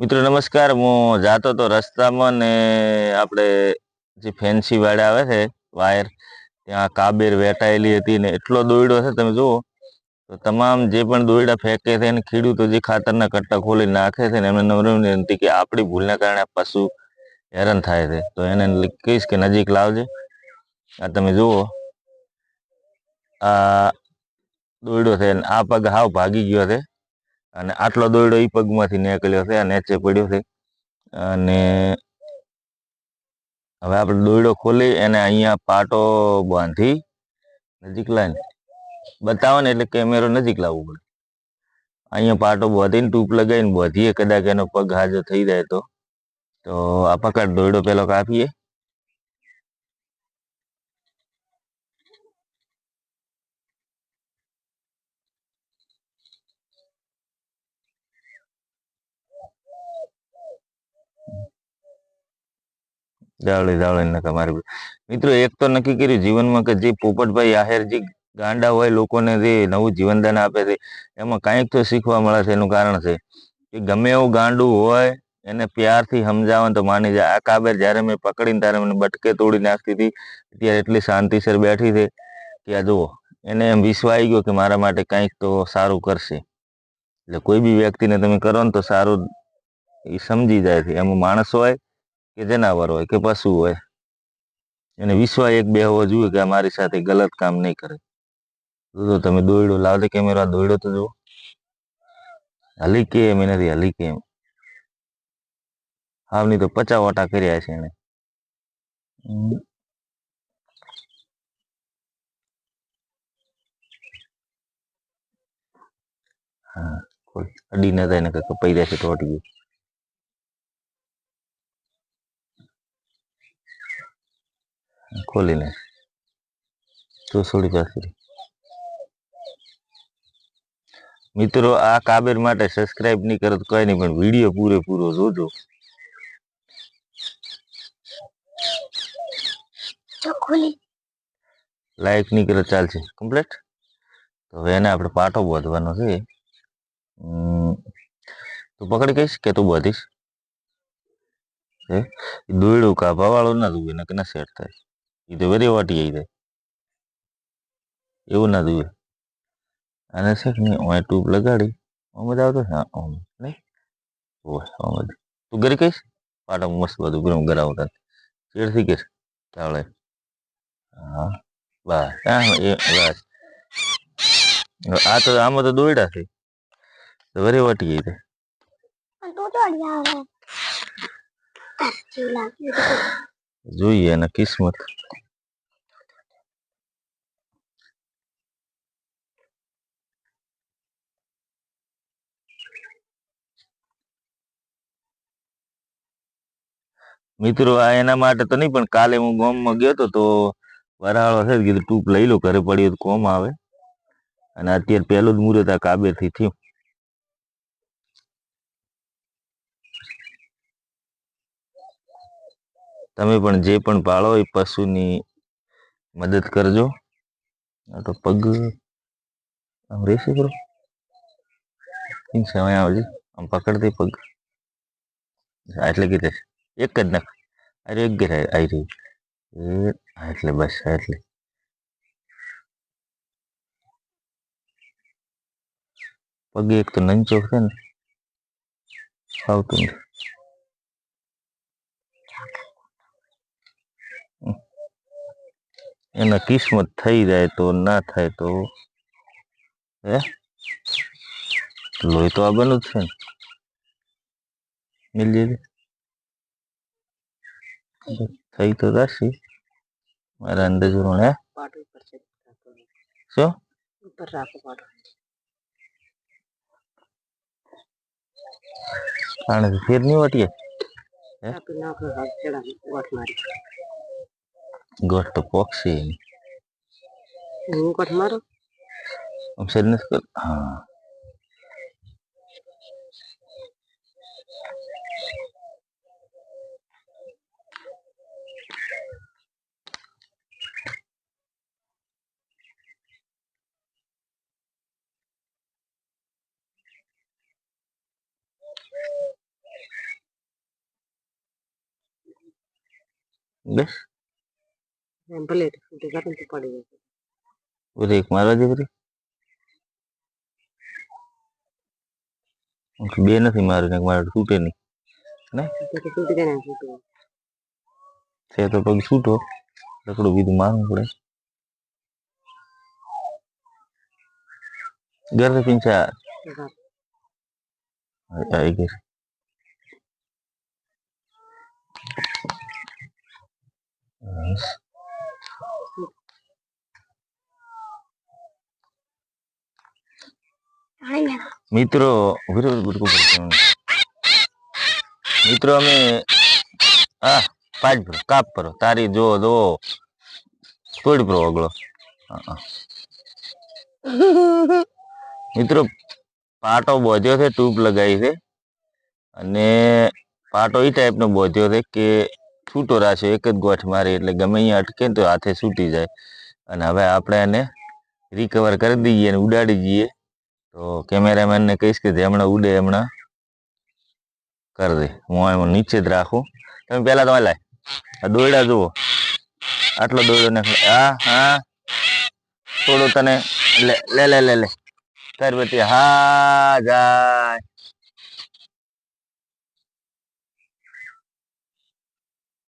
મિત્રો, નમસ્કાર. હું જાતો તો રસ્તામાં ને આપણે જે ફેન્સી વાળા આવે છે વાયર ત્યાં કાબેર વેટાયેલી હતી ને એટલો દોયડો છે, તમે જુઓ. તો તમામ જે પણ દોયડા ફેંકે છે અને ખેડૂતો જે ખાતરના કટ્ટા ખોલી નાખે છે ને એમને નમ્ર વિનંતી કે આપણી ભૂલના કારણે પશુ હેરાન થાય છે. તો એને કહીશ કે નજીક લાવજે. આ તમે જુઓ. આ દોયડો છે આ પગ હાવ ભાગી ગયો છે. અને આટલો દોયડો એ પગમાંથી નીકળ્યો છે અને નીચે પડ્યો છે. અને હવે આપણે દોયડો ખોલી એને અહીંયા પાટો બાંધી નજીક લાવીને. બતાવો ને એટલે કેમેરો નજીક લાવવો પડે. અહીંયા પાટો બાંધીને ટૂપ લગાવીને બાંધીએ, કદાચ એનો પગ હાજર થઈ જાય તો. તો આ પકડ દોયડો પેલો કાપીએ. જાવળી જાવળી નકા મારી મિત્રો, એક તો નક્કી કર્યું જીવનમાં કે જે પોપટભાઈ આહેર જે ગાંડા હોય, લોકોને જે નવું જીવનદાન આપે છે, એમાં કાંઈક તો શીખવા મળે છે, એનું કારણ છે કે ગમે એવું ગાંડું હોય, એને પ્યારથી સમજાવવાનું તો માની જાય. આ કાબેર જ્યારે મેં પકડીને ત્યારે મને બટકે તોડી નાખતી હતી, ત્યારે એટલી શાંતિસર બેઠી છે કે આ જુઓ, એને એમ વિશ્વાઈ ગયો કે મારા માટે કંઈક તો સારું કરશે. એટલે કોઈ બી વ્યક્તિને તમે કરો ને તો સારું, એ સમજી જાય છે. એમાં માણસ હોય કે જનાવર હોય, કે પશુ હોય. એને વિશ્વા એક બે હોવો જોઈએ કે મારી સાથે ગલત કામ નહીં કરે. તો તમે દોયડો લાવજો કેમેરો દોયડો તો જુઓ. હલી કે એમ નથી હલી કે એમ. હાવની તો પચાસ ઓટા કર્યા છે એને હા અડી ન થાય ને કપાઈ જાય છે તોટી ગયું. ખોલીને ચોસોડી થોડી મિત્રો આ કાબેર માટે સબસ્ક્રાઇબ નહીં કરો તો કઈ નહીં પણ વીડિયો પૂરેપૂરો જોજો. લાઈક નહીં કરો ચાલશે. કમ્પ્લીટ તો હવે એને આપણે પાટો બાંધવાનો છે. તું પકડી કહીશ કે તું બાંધીશ? હે? દોયડું કાપા વાળું ના જોવે નકે ના સેટ થાય. એ તો વેરી વાટી આવી જાય. એવું ના જોવે અને નહીં ઓય ટ્યુબ લગાડી ઓમ જ આવતો હા, ઓમ, નહીં? ઓય ઓમ જ. તું ઘરે કહીશ? પાટા મસ્ત બધું ગરમ ગરાવતા ચેડથી કે ચાલે. હા, બસ. એ, બસ. આ તો, આમાં તો દોયડા છે. તો વેરી વટી ગઈ જાય. જોઈએ અને કિસ્મત. મિત્રો, આ એના માટે તો નહીં, પણ કાલે હું ગોમમાં ગયો હતો, તો વરાળો છે કીધું ટૂંક લઈ લો, ઘરે પડ્યું કોમ આવે. અને અત્યારે પહેલું જ મુહૂર્ત આ કાબેરથી થયું. તમે પણ જે પણ પાળો એ પશુની મદદ કરજો. આ તો પગ, આમ રહેશે કરો સમય આવજે. આમ પકડતી પગ. એટલે કીધે એક જ નાખ. અરે એક ઘેર આવી રહી એટલે બસ એટલે. પગે એક તો નંચો છે ને. આવતું નથી. એના કિસ્મત થઈ જાય તો ના થાય તો હે? લોહી તો આ બનું જ છે ને. મિલ જજે થઈ તો જશે. મારા અંદાજ પ્રમાણે હે. પાટો ઉપર છે. રાખો. શું? ઉપર રાખો પાટો. આને ફેર નહીં વાટીએ. હે? Ghost Boxing. Ini kuat marah. Om sedih kuat. Ah. Guys, saya tuh pagi sudo, saya kudu bidu mang kure. Biar saya pinca. Ya iya. Nice. મિત્રો મિત્રો, અમે, હા પાંચ ભરો, કાપ ભરો. તારી જો દો તોડ ભરો અગળો. મિત્રો, પાટો બોધ્યો છે ટ્યુબ લગાવી છે. અને પાટો એ ટાઈપનો બોધ્યો છે કે છૂટો રાખ્યો એક જ ગોઠ મારી, એટલે ગમે અહીંયા અટકે તો હાથે છૂટી જાય. અને હવે આપણે એને રિકવર કરી દઈએ અને ઉડાડી દઈએ. તો કેમેરામેનને કહીશ કે હમણાં ઉડે એમણે કરી દે. હું એમાં નીચે જ રાખું. તમે પહેલા તમે લાય આ દોયડા જુઓ. આટલો દોયડો ને હા હા. થોડું તને લે લે લે લે તાર બધી હા, જાય.